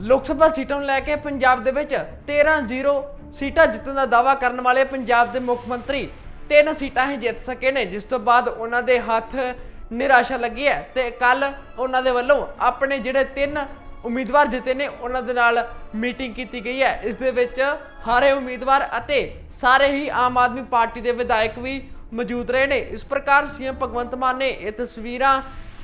ਲੋਕ ਸਭਾ ਸੀਟਾਂ ਨੂੰ ਲੈ ਕੇ ਪੰਜਾਬ ਦੇ ਵਿੱਚ 13-0 ਸੀਟਾਂ ਜਿੱਤਣ ਦਾ ਦਾਅਵਾ ਕਰਨ ਵਾਲੇ ਪੰਜਾਬ ਦੇ ਮੁੱਖ ਮੰਤਰੀ ਤਿੰਨ ਸੀਟਾਂ ਹੀ ਜਿੱਤ ਸਕੇ ਨੇ, ਜਿਸ ਤੋਂ ਬਾਅਦ ਉਹਨਾਂ ਦੇ ਹੱਥ ਨਿਰਾਸ਼ਾ ਲੱਗੀ ਹੈ ਤੇ ਕੱਲ ਉਹਨਾਂ ਦੇ ਵੱਲੋਂ ਆਪਣੇ ਜਿਹੜੇ ਤਿੰਨ ਉਮੀਦਵਾਰ ਜਿੱਤੇ ਨੇ, ਉਹਨਾਂ ਦੇ ਨਾਲ ਮੀਟਿੰਗ ਕੀਤੀ ਗਈ ਹੈ। ਇਸ ਦੇ ਵਿੱਚ ਹਾਰੇ ਉਮੀਦਵਾਰ ਅਤੇ ਸਾਰੇ ਹੀ ਆਮ ਆਦਮੀ ਪਾਰਟੀ ਦੇ ਵਿਧਾਇਕ ਵੀ ਮੌਜੂਦ ਰਹੇ ਨੇ। ਇਸ ਪ੍ਰਕਾਰ ਸੀਐਮ ਭਗਵੰਤ ਮਾਨ ਨੇ ਇਹ ਤਸਵੀਰਾਂ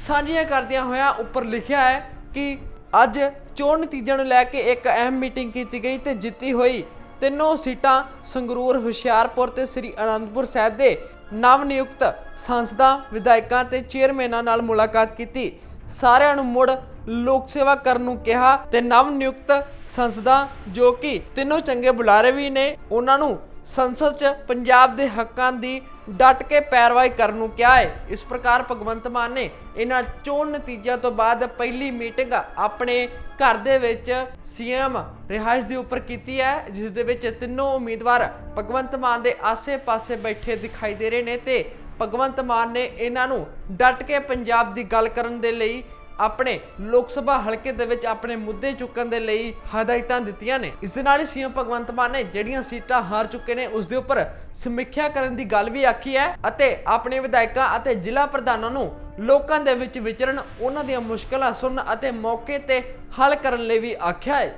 ਸਾਂਝੀਆਂ ਕਰਦਿਆਂ ਹੋਇਆਂ ਉੱਪਰ ਲਿਖਿਆ ਹੈ ਕਿ ਅੱਜ ਚੋਣ ਨਤੀਜਿਆਂ ਨੂੰ ਲੈ ਕੇ ਇੱਕ ਅਹਿਮ ਮੀਟਿੰਗ ਕੀਤੀ ਗਈ ਤੇ ਜਿੱਤੀ ਹੋਈ ਤਿੰਨੋਂ ਸੀਟਾਂ ਸੰਗਰੂਰ, ਹੁਸ਼ਿਆਰਪੁਰ ਤੇ ਸ੍ਰੀ ਅਨੰਦਪੁਰ ਸਾਹਿਬ ਦੇ ਨਵ ਨਿਯੁਕਤ ਸੰਸਦਾਂ, ਵਿਧਾਇਕਾਂ ਤੇ ਚੇਅਰਮੈਨਾਂ ਨਾਲ ਮੁਲਾਕਾਤ ਕੀਤੀ। ਸਾਰਿਆਂ ਨੂੰ ਮੁੜ ਲੋਕ ਸੇਵਾ ਕਰਨ ਨੂੰ ਕਿਹਾ ਤੇ ਨਵ ਨਿਯੁਕਤ ਸੰਸਦਾਂ ਜੋ ਕਿ ਤਿੰਨੋਂ ਚੰਗੇ ਬੁਲਾਰੇ ਵੀ ਨੇ, ਉਹਨਾਂ ਨੂੰ ਸੰਸਦ 'ਚ ਪੰਜਾਬ ਦੇ ਹੱਕਾਂ ਦੀ ਡਟ ਕੇ ਪੈਰਵਾਈ ਕਰਨ ਨੂੰ ਕਿਹਾ ਹੈ। ਇਸ ਪ੍ਰਕਾਰ ਭਗਵੰਤ ਮਾਨ ਨੇ ਇਹਨਾਂ ਚੋਣ ਨਤੀਜਿਆਂ ਤੋਂ ਬਾਅਦ ਪਹਿਲੀ ਮੀਟਿੰਗ ਆਪਣੇ ਘਰ ਦੇ ਵਿੱਚ ਸੀਐਮ ਰਿਹਾਇਸ਼ ਦੇ ਉੱਪਰ ਕੀਤੀ ਹੈ, ਜਿਸ ਦੇ ਵਿੱਚ ਤਿੰਨੋਂ ਉਮੀਦਵਾਰ ਭਗਵੰਤ ਮਾਨ ਦੇ ਆਸੇ-ਪਾਸੇ ਬੈਠੇ ਦਿਖਾਈ ਦੇ ਰਹੇ ਨੇ ਤੇ ਭਗਵੰਤ ਮਾਨ ਨੇ ਇਹਨਾਂ ਨੂੰ ਡਟ ਕੇ ਪੰਜਾਬ ਦੀ ਗੱਲ ਕਰਨ ਦੇ ਲਈ ਆਪਣੇ ਲੋਕ ਸਭਾ ਹਲਕੇ ਦੇ ਵਿੱਚ ਆਪਣੇ ਮੁੱਦੇ ਚੁੱਕਣ ਦੇ ਲਈ ਹਦਾਇਤਾਂ ਦਿੱਤੀਆਂ ਨੇ। ਇਸ ਦੇ ਨਾਲ ਹੀ ਸੀਐਮ ਭਗਵੰਤ ਮਾਨ ਨੇ ਜਿਹੜੀਆਂ ਸੀਟਾਂ ਹਾਰ ਚੁੱਕੇ ਨੇ, ਉਸ ਦੇ ਉੱਪਰ ਸਮੀਖਿਆ ਕਰਨ ਦੀ ਗੱਲ ਵੀ ਆਖੀ ਹੈ ਅਤੇ ਆਪਣੇ ਵਿਧਾਇਕਾਂ ਅਤੇ ਜ਼ਿਲ੍ਹਾ ਪ੍ਰਧਾਨਾਂ ਨੂੰ ਲੋਕਾਂ ਦੇ ਵਿੱਚ ਵਿਚਰਨ, ਉਹਨਾਂ ਦੀਆਂ ਮੁਸ਼ਕਲਾਂ ਸੁਣਨ ਅਤੇ ਮੌਕੇ ਤੇ ਹੱਲ ਕਰਨ ਲਈ ਵੀ ਆਖਿਆ ਹੈ।